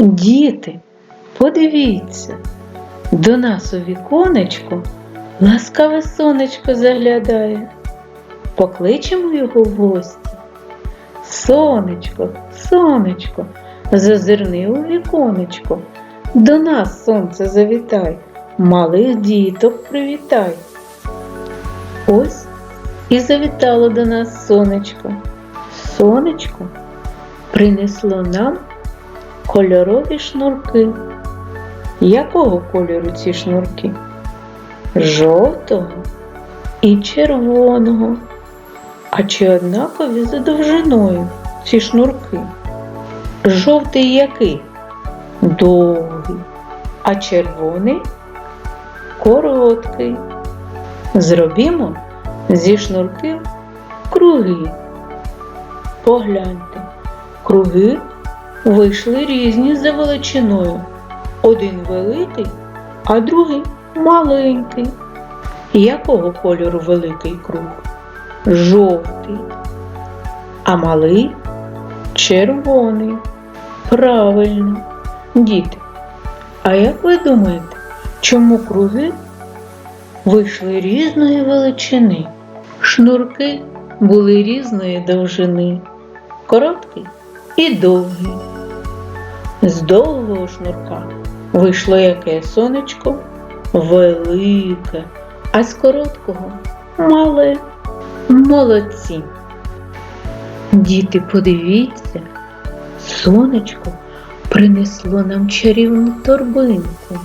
Діти, подивіться, до нас у віконечко ласкаве сонечко заглядає. Покличемо його в гості. Сонечко, сонечко, зазирни у віконечко. До нас сонце завітай, малих діток привітай. Ось і завітало до нас сонечко. Сонечко принесло нам кольорові шнурки. Якого кольору ці шнурки? Жовтого і червоного. А чи однакові за довжиною ці шнурки? Жовтий який? Довгий, а червоний короткий. Зробімо зі шнурків круги. Погляньте, круги вийшли різні за величиною. Один великий, а другий маленький. Якого кольору великий круг? Жовтий, а малий червоний. Правильно, діти. А як ви думаєте, чому круги вийшли різної величини? Шнурки були різної довжини, короткий і довгий. З довгого шнурка вийшло яке сонечко велике, а з короткого мале. Молодці. Діти, подивіться, сонечко принесло нам чарівну торбинку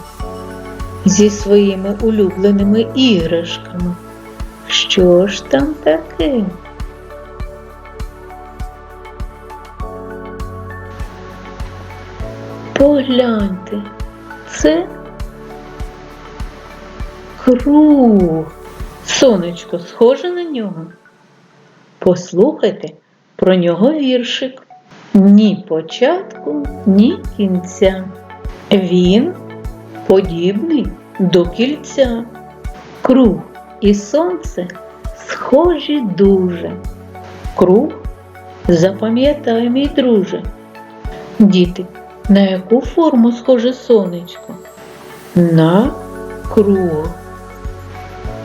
зі своїми улюбленими іграшками. Що ж там таке? Погляньте, це круг. Сонечко схоже на нього. Послухайте про нього віршик. Ні початку, ні кінця. Він подібний до кільця. Круг і сонце схожі дуже. Круг запам'ятай, мій друже. Діти, на яку форму схоже сонечко? На круг.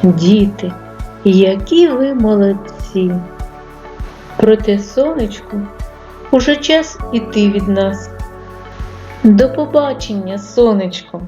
Діти, які ви молодці! Проте, сонечку, уже час іти від нас. До побачення, сонечко!